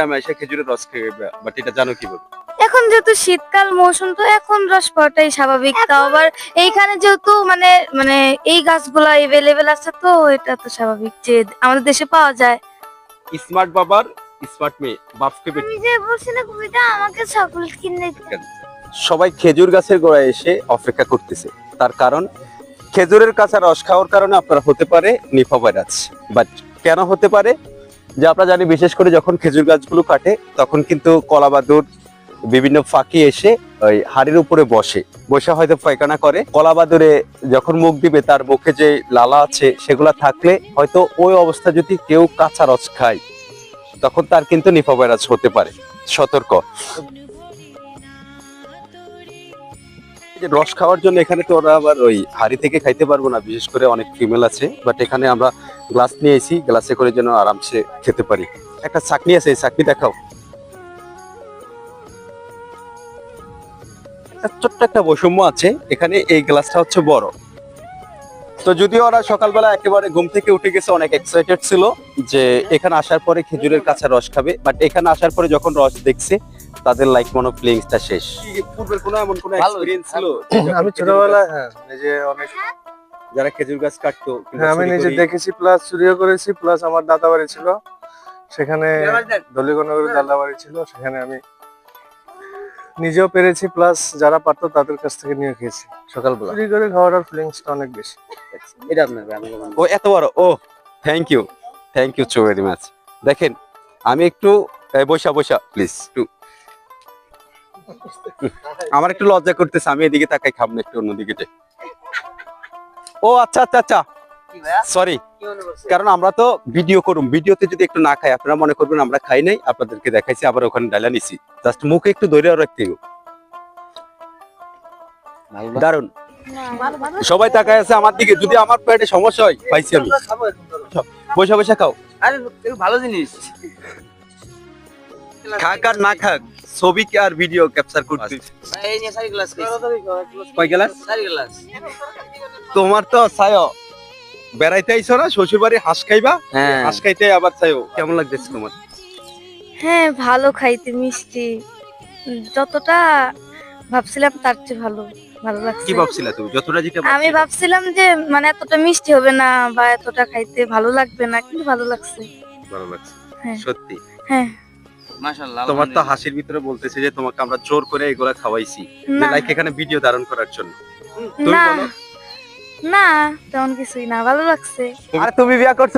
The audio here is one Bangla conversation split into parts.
গ্রামে এসে খেজুরের রস খেয়ে বাট এটা জানো কীভাবে? এখন যেহেতু শীতকাল মৌসুম তো এখন রস পাওয়াটাই স্বাভাবিক। তাও আবার এইখানে যেহেতু মানে মানে এই গাছগুলা এভেলেবেল আছে তো এটা তো স্বাভাবিক যে আমাদের দেশে পাওয়া যায়। স্মার্ট বাবার স্মার্ট মেয়ে বাপকে বেটি যে কবিতা আমাকে চকলেট কিনে সবাই খেজুর গাছের গোড়ায় এসে অপেক্ষা করতেছে। তার কারণ খেজুরের কাছে রস খাওয়ার কারণে আপনার হতে পারে নিফা ভাইরাস। বাট কেন হতে পারে? যে আমরা জানি বিশেষ করে যখন খেজুর গাছগুলো কাটে, তখন কিন্তু কলা কলাবাদুর বিভিন্ন ফাঁকি এসে ওই হাড়ির উপরে বসে। বসে হয়তো পায়খানা করে। কলা কলাবাদুরে যখন মুখ দিবে, তার মুখে যে লালা আছে, সেগুলা থাকলে হয়তো ওই অবস্থা যদি কেউ কাঁচা রস খায়, তখন তার কিন্তু নিফা ভাইরাস হতে পারে। সতর্ক। যে রস খাওয়ার জন্য এখানে তো ওরা আবার ওই হাড়ি থেকে খাইতে পারব না, বিশেষ করে অনেক ফিমেল আছে। বাট এখানে আমরা গ্লাস নিয়ে এসি গ্লাসে করে যেন আরামসে খেতে পারি। একটা চাকনি আছে, এই চাকনি দেখাও। ছোট্ট একটা বৈষম্য আছে, এখানে এই গ্লাসটা হচ্ছে বড়। তো যদিও ওরা সকালবেলা একেবারে ঘুম থেকে উঠে গেছে, অনেক এক্সাইটেড ছিল যে এখানে আসার পরে খেজুরের কাছে রস খাবে। বাট এখানে আসার পরে যখন রস দেখছে তাদের লাইক মনো ফিলিংসটা শেষ। পূর্বের কোনো এমন কোনো এক্সপেরিয়েন্স ছিল? আমি ছোটবেলায় হ্যাঁ। নিজে অনেক যারা খেজুর গাছ কাটতো হ্যাঁ আমি নিজে দেখেছি প্লাস চুরিও করেছি প্লাস আমার দাদা বাড়ি ছিল। সেখানে দলিগণগরের দাদা বাড়ি ছিল সেখানে আমি নিজেও পেরেছি প্লাস যারা পারতো তাদের কাছ থেকে নিয়ে খেয়েছি। সকালবেলা। চুরি করে খাওয়ার ফিলিংসটা অনেক বেশি। এটা আপনার ও এত বড়? ও thank you thank you so very much দেখেন আমি একটু বসা বসা প্লিজ একটু। আমার একটু লজ্জা করতেছে আমি এদিকে তাকাই খাব না একটু অন্যদিকে যাই। ও আচ্ছা আচ্ছা আচ্ছা। সরি কারণ আমরা তো ভিডিও করুম ভিডিওতে যদি একটু না খাই আপনারা মনে করবেন আমরা খাই নাই আপনাদেরকে দেখাইছি আবার ওখানে ডালা নিছি। জাস্ট মুখে একটু ধরে রাখতে দারুণ সবাই তাকায় আছে আমার দিকে যদি আমার পেটে সমস্যা হয় পাইছি আমি। বসে বসে খাও। আরে ভালো জিনিস। খাক আর না খাক ছবি কি আর ভিডিও ক্যাপচার করতে? কয় গেলাস তোমার তো ছায় বেড়াইতে আইছো না শ্বশুর বাড়ি হাঁস খাইবা? হ্যাঁ। হাঁস খাইতে আবার ছায়ও। কেমন লাগতেছে তোমার? হ্যাঁ ভালো খাইতে মিষ্টি। যতটা ভাবছিলাম তার চেয়ে ভালো ভালো লাগছে। কি ভাবছিলা তুমি? যতটা যেটা আমি ভাবছিলাম যে মানে এতটা মিষ্টি হবে না বা এতটা খাইতে ভালো লাগবে না কিন্তু ভালো লাগছে। ভালো লাগছে। হ্যাঁ। সত্যি? হ্যাঁ। তোমার তো হাসির ভিতরে বলতেছে যে তোমাকে আমরা জোর করে এগুলা খাওয়াইছি। লাইক এখানে ভিডিও ধারণ করার জন্য। তুমি না। বলো। না তেমন কিছুই না ভালো লাগছে। আর তুমি বিয়া করছ?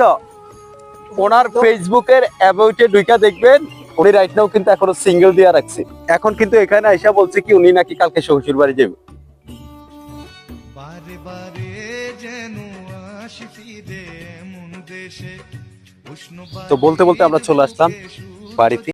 ওনার ফেসবুকের অ্যাবাউটে দেখবেন উনি রাইট নাও কিন্তু এখনও সিঙ্গেল দিয়া রাখছে। এখন কিন্তু এখানে আইসা বলছে কি উনি নাকি কালকে শ্বশুর বাড়ি যাবে। বারে বারে যেন আসি ফিরে এমন দেশে। তো বলতে বলতে আমরা চলে আসলাম বাড়িতে।